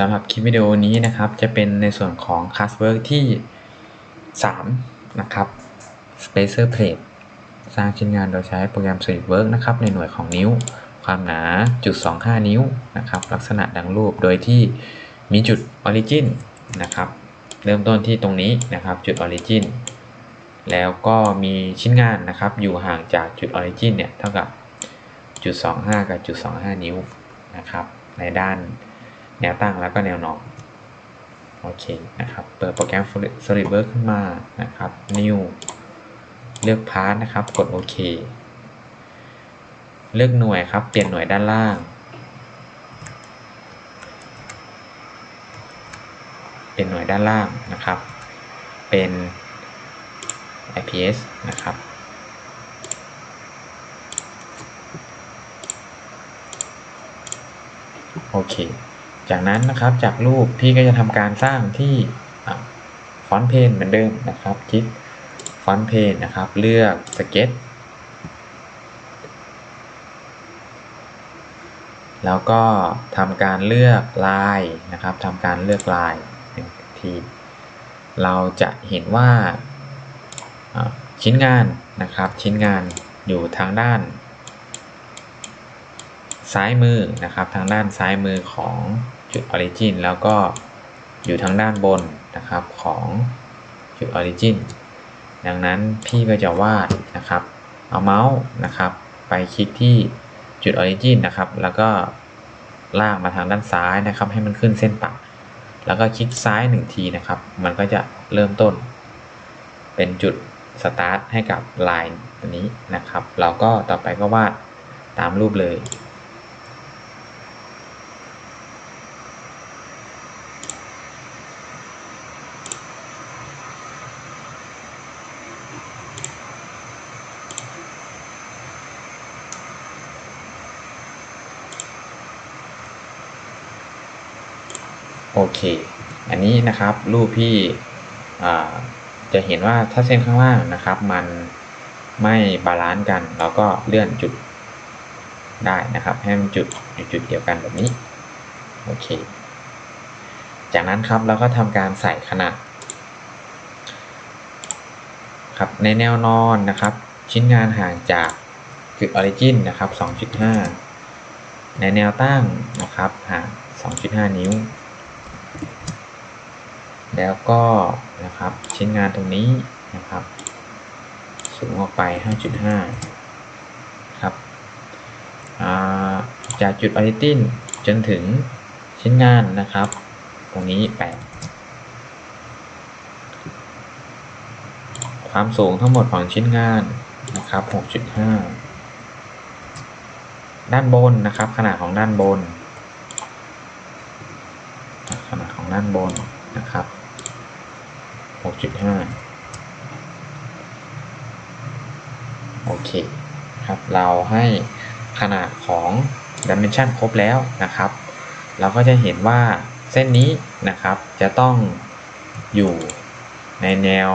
สำหรับคลิปวิดีโอนี้นะครับ จะเป็นในส่วนของ Classwork ที่ 3 นะครับ Spacer Plate สร้างชิ้นงานโดยใช้โปรแกรม SolidWorks นะครับ ในหน่วยของนิ้ว ความหนาจุด 25 นิ้วนะครับ ลักษณะดังรูปโดยที่มีจุด Origin นะครับ เริ่มต้นที่ตรงนี้นะครับ จุด Origin แล้วก็มีชิ้นงานนะครับ อยู่ห่างจากจุด Origin เนี่ย เท่ากับจุด 25 กับจุด 25 นิ้วนะครับ ในด้าน แนวตั้งแล้วก็แนวนอนโอเคนะครับ เปิดโปรแกรม SolidWorks ขึ้นมานะครับ New เลือกพาร์ทนะครับ กดโอเค เลือกหน่วยครับ เปลี่ยนหน่วยด้านล่าง เปลี่ยนหน่วยด้านล่างนะครับ เป็น IPS นะครับโอเค จากนั้นนะครับจากรูปพี่ก็จะทำการสร้างที่ฟอนต์เพนเหมือนเดิมนะครับ คลิกฟอนต์เพนนะครับ เลือกสเก็ตแล้วก็ทำการเลือกลายนะครับทำการเลือกลายหนึ่งทีเราจะเห็นว่าชิ้นงานนะครับ ชิ้นงานอยู่ทางด้าน ซ้ายมือนะครับ ทางด้านซ้ายมือของ จุด Origin แล้วก็อยู่ทางด้านบนนะครับของจุด Origin ดังนั้นพี่ก็จะวาดนะครับ เอาเมาส์นะครับ ไปคลิกที่จุด Origin นะครับ แล้วก็ลากมาทางด้านซ้ายนะครับ ให้มันขึ้นเส้นปัก แล้วก็คลิกซ้ายหนึ่งทีนะครับ มันก็จะเริ่มต้น เป็นจุดสตาร์ทให้กับลายตัวนี้นะครับ เราก็ต่อไปก็วาดตามรูปเลย โอเค อันนี้นะครับรูปพี่จะเห็นว่าถ้าเส้นข้างล่างนะครับ มันไม่บาลานซ์กันเราก็เลื่อนจุดได้นะครับ ให้มันจุดอยู่จุดเดียวกันแบบนี้โอเค จากนั้นครับเราก็ทำการใส่ขนาดครับในแนวนอนนะครับ ชิ้นงานห่างจากจุดออริจินนะครับ 2.5 ในแนวตั้งนะครับห่าง 2.5 นิ้ว แล้วก็นะครับชิ้นงานตรงนี้นะครับ สูงออกไป 5.5 ครับจากจุดออริจินจนถึงชิ้นงานนะครับ ตรงนี้ 8 ความสูงทั้งหมดของชิ้นงานนะครับ 6.5 ด้านบนนะครับ ขนาดของด้านบน ขนาดของด้านบนนะครับ 6.5 โอเคครับเราให้ขนาดของ dimension ครบแล้วนะครับ เราก็จะเห็นว่าเส้นนี้นะครับจะต้องอยู่ในแนว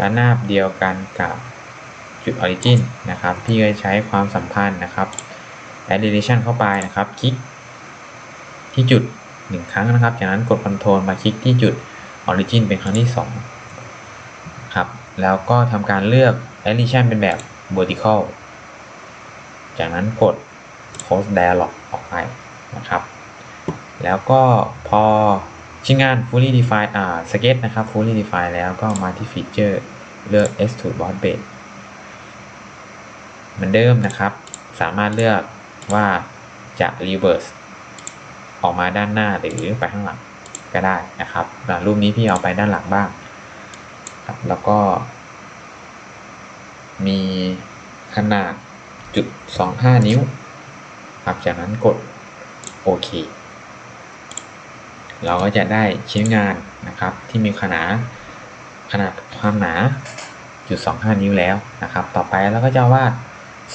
ระนาบเดียวกันกับจุด origin นนะครับ พี่ก็ใช้ความสัมพันธ์นะครับ add relation เข้าไปนะครับ คลิกที่จุด 1 ครั้งนะครับ จากนั้นกด Ctrl มาคลิกที่จุด origin เป็นครั้งที่ 2 ครับ แล้วก็ทำการเลือก add relation เป็นแบบ vertical จากนั้นกด close dialog ออกไปนะครับ แล้วก็พอชิ้นงาน fully define อ่า sketch นะครับ fully define แล้วก็มาที่ feature เลือก extrude boss base เหมือนเดิมนะครับ สามารถเลือกว่าจะ reverse ออกมาด้านหน้าหรือไปข้างหลัง ก็ได้นะครับรูปนี้พี่เอาไปด้านหลังบ้าง แล้วก็ มีขนาดจุด25 นิ้วครับจากนั้นกดโอเคเราก็จะได้ชิ้นงานนะครับ ที่มีขนาดขนาดความหนาจุด25 นิ้วแล้วนะครับ ต่อไปเราก็จะวาด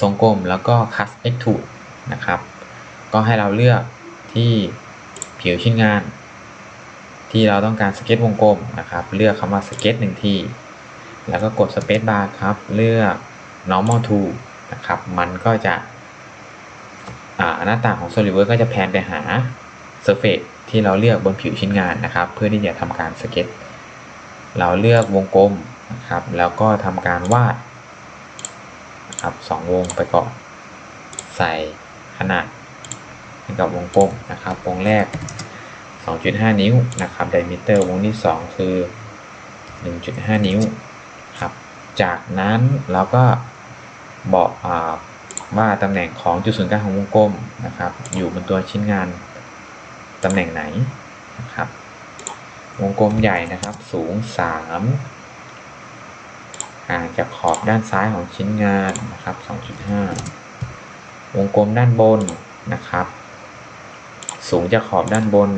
ทรงกลมแล้วก็ cut extrude นะครับ ก็ให้เราเลือกที่ผิวชิ้นงาน ที่เราต้องการสเก็ตวงกลมนะครับ เลือกคำว่าสเก็ตหนึ่งที แล้วก็กด space bar ครับ เลือก normal to นะครับ มันก็จะหน้าต่างของ SolidWorks ก็จะแพนไปหา surface ที่เราเลือกบนผิวชิ้นงานนะครับ เพื่อที่จะทำการสเก็ต เราเลือกวงกลมนะครับ แล้วก็ทำการวาดนะครับสองวงไปก่อน ใส่ขนาดกับวงกลมนะครับ วงแรก 2.5 นิ้วนะครับไดมิเตอร์วงที่ 2 คือ 1.5 นิ้วครับจากนั้นเราก็บอกอว่าตำแหน่งของจุดศูนย์กลางของวงกลมนะครับ อยู่บนตัวชิ้นงานตำแหน่งไหนนะครับ วงกลมใหญ่นะครับสูง 3 ห่างจากขอบด้านซ้ายของชิ้นงานนะครับ 2.5 วงกลมด้านบนนะครับ สูงจากขอบด้านบน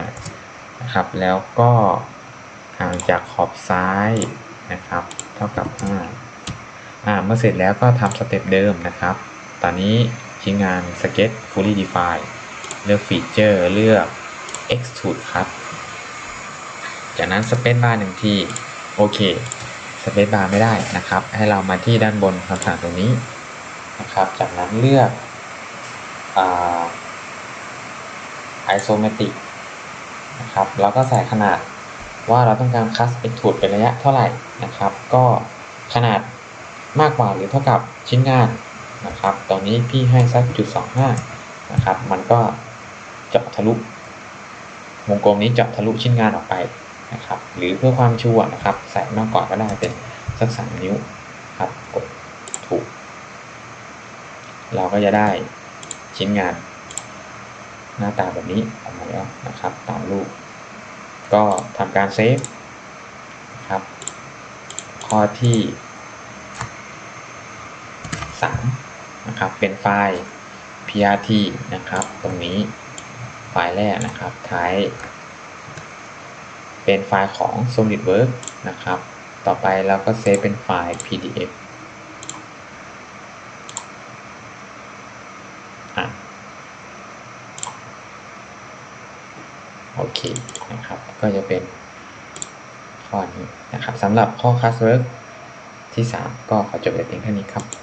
1.5 นะครับ แล้วก็ห่างจากขอบซ้ายนะครับ เท่ากับ 5 อ่า เมื่อเสร็จแล้วก็ทำสเต็ปเดิมนะครับ ตอนนี้ชิ้นงาน Sketch Fully Define เลือกฟีเจอร์เลือก Extrude ครับ จากนั้น Space Bar หนึ่งที โอเค Space Bar ไม่ได้นะครับ ให้เรามาที่ด้านบนคำสั่งตรงนี้นะครับ จากนั้นเลือกอ่า isometric นะครับแล้วก็ใส่ขนาดว่าเราต้องการคัส extrude เป็นระยะเท่าไหร่นะครับ ก็ขนาดมากกว่าหรือเท่ากับชิ้นงานนะครับตรงนี้พี่ให้สักจุดสองห้านะครับ มันก็เจาะทะลุวงกลมนี้เจาะทะลุชิ้นงานออกไปนะครับ หรือเพื่อความชัวร์นะครับ ใส่มากกว่าก็ได้เป็นสักสามนิ้วครับกดถูก เราก็จะได้ชิ้นงาน หน้าตาแบบนี้ออกมาแล้วนะครับตามรูป ก็ทำการเซฟนะครับ ข้อที่3นะครับเป็นไฟล์ prt นะครับ ตรงนี้ไฟล์แรกนะครับท้ายเป็นไฟล์ของ solidworks นะครับ ต่อไปเราก็เซฟเป็นไฟล์ pdf อะ โอ เคนะครับก็จะเป็นข้อนี้นะครับสำหรับข้อคัสเวิร์กที่ 3 ก็ขอจบแต่เพียงเท่านี้ครับ